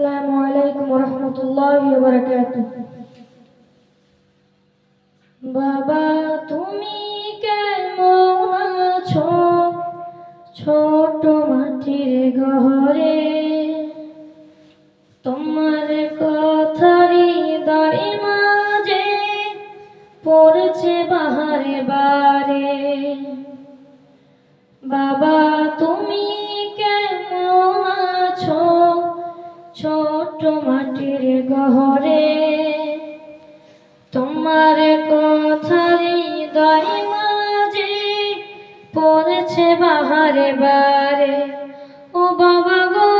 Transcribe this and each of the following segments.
আসসালামু আলাইকুম রহমতুল্লাহ বারাকাতুহ। বাবা, তুমি ছোট মাটির ঘরে তোমার কথারি হৃদয় মাঝে পড়ছে বাহারে বারে। বাবা তুমি ছোট মাটির ঘরে তোমার কথারি দয় মাঝে পড়েছে বাহারে বারে। ও বাবা গো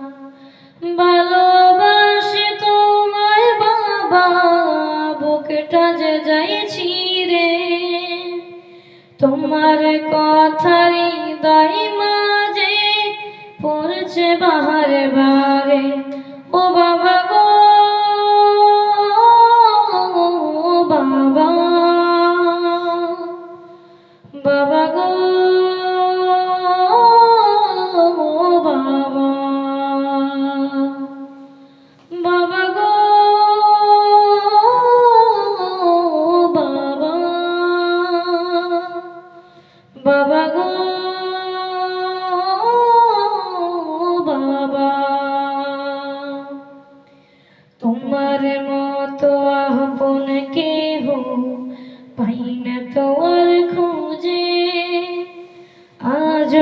তোমার কথার হৃদয় মাঝে পড়ছে বাহার বারে ও বাবা গো বাবা। বাবা গো। বাবা গো, বাবা। তোমার মতো আপন কেহ পাই না তোমার খুঁজে। আজ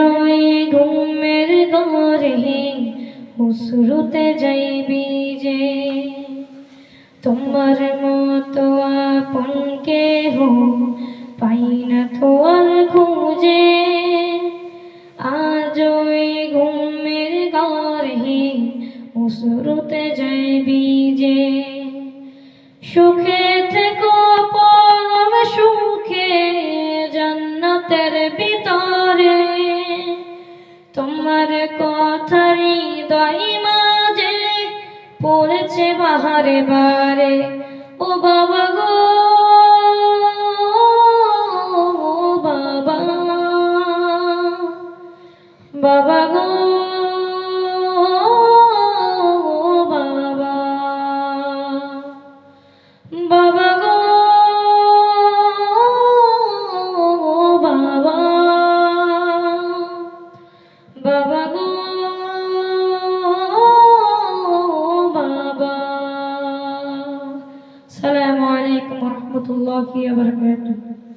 ঘুমের ঘরে হুসরুতে যাইবি যে তোমার মতো আপন কেহ পাই না তোমার খুঁজে। হুসরুতে যাইবি যে সুখে থেকো, পরম সুখে, জান্নাতের ভিতরে। তোমার কথার হৃদয় মাঝে পড়েছে বাহারে বারে। ও বাবা গো বাবা। বাবা গো। അലൈക്കും വറഹ്മത്തുള്ളാഹി വബറകാതുഹു.